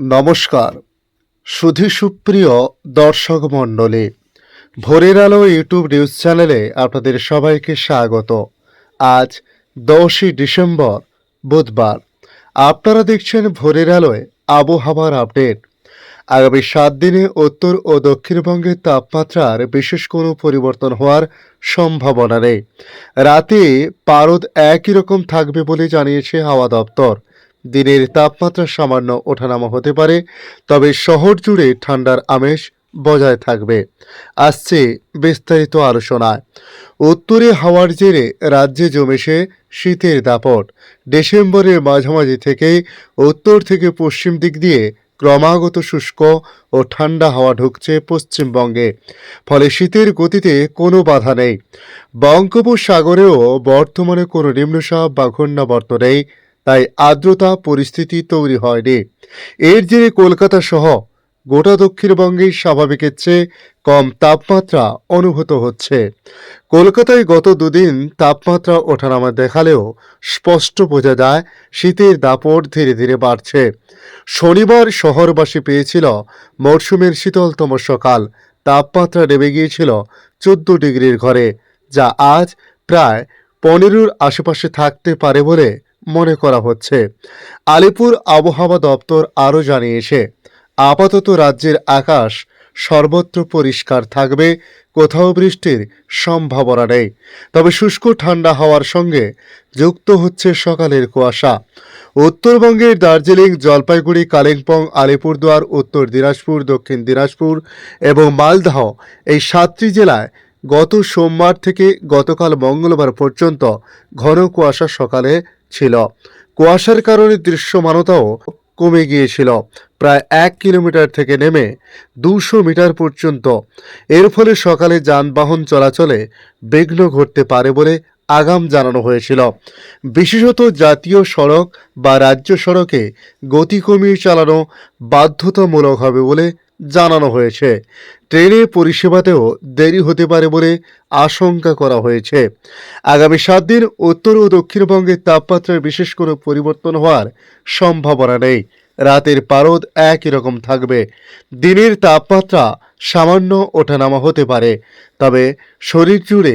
নমস্কার। সুধী সুপ্রিয় দর্শক মণ্ডলী, ভোরের আলো ইউটিউব নিউজ চ্যানেলে আপনাদের সবাইকে স্বাগত। আজ দশই ডিসেম্বর, বুধবার। আপনারা দেখছেন ভোরের আলোয় আবহাওয়ার আপডেট। আগামী সাত দিনে উত্তর ও দক্ষিণবঙ্গের তাপমাত্রার বিশেষ কোনো পরিবর্তন হওয়ার সম্ভাবনা নেই। রাতে পারদ একই রকম থাকবে বলে জানিয়েছে হাওয়া দপ্তর। দিনের তাপমাত্রা সামান্য ওঠানামা হতে পারে, তবে শহর জুড়ে ঠান্ডার আমেজ বজায় থাকবে। আসছে বিস্তারিত আলোচনায় উত্তরে হাওয়ার জেরে রাজ্যে জমেছে শীতের দাপট। ডিসেম্বরের মাঝামাঝি থেকেই উত্তর থেকে পশ্চিম দিক দিয়ে ক্রমাগত শুষ্ক ও ঠান্ডা হাওয়া ঢুকছে পশ্চিমবঙ্গে। ফলে শীতের গতিতে কোনো বাধা নেই। বঙ্গোপসাগরেও বর্তমানে কোনো নিম্নচাপ বা ঘূর্ণাবর্ত নেই তাই আর্দ্রতা পরিস্থিতি তৈরি হয়নি। এর জেরে কলকাতা সহ গোটা দক্ষিণবঙ্গে স্বাভাবিকের চেয়ে কম তাপমাত্রা অনুভূত হচ্ছে। কলকাতায় গত দুদিন তাপমাত্রা ওঠানামা দেখালেও স্পষ্ট বোঝা যায় শীতের দাপট ধীরে ধীরে বাড়ছে। শনিবার শহরবাসী পেয়েছিল মরশুমের শীতলতম সকাল। তাপমাত্রা নেমে গিয়েছিল চোদ্দ ডিগ্রির ঘরে, যা আজ প্রায় পনেরোর আশেপাশে থাকতে পারে বলে মনে করা হচ্ছে। আলিপুর আবহাওয়া দপ্তর আরও জানিয়েছে, আপাতত রাজ্যের আকাশ সর্বত্র পরিষ্কার থাকবে, কোথাও বৃষ্টির সম্ভাবনা নেই। তবে শুষ্ক ঠান্ডা হওয়ার সঙ্গে যুক্ত হচ্ছে সকালের কুয়াশা। উত্তরবঙ্গের দার্জিলিং, জলপাইগুড়ি, কালিম্পং, আলিপুরদুয়ার, উত্তর দিনাজপুর, দক্ষিণ দিনাজপুর এবং মালদহ এই সাতটি জেলায় গত সোমবার থেকে গতকাল মঙ্গলবার পর্যন্ত ঘন কুয়াশা সকালে ছিল। কুয়াশার কারণে দৃশ্যমানতাও কমে গিয়েছিল। প্রায় এক কিলোমিটার থেকে নেমে দুশো মিটার পর্যন্ত। এর ফলে সকালে যানবাহন চলাচলে বিঘ্ন ঘটতে পারে বলে আগাম জানানো হয়েছিল। বিশেষত জাতীয় সড়ক বা রাজ্য সড়কে গতি কমিয়ে চালানো বাধ্যতামূলক হবে বলে জানানো হয়েছে। ট্রেনের পরিষেবাতেও দেরি হতে পারে বলে আশঙ্কা করা হয়েছে। আগামী সাত দিন উত্তর ও দক্ষিণবঙ্গের তাপমাত্রায় বিশেষ কোনো পরিবর্তন হওয়ার সম্ভাবনা নেই। রাতের পারদ একই রকম থাকবে। দিনের তাপমাত্রা সামান্য ওঠানামা হতে পারে। তবে শরীর জুড়ে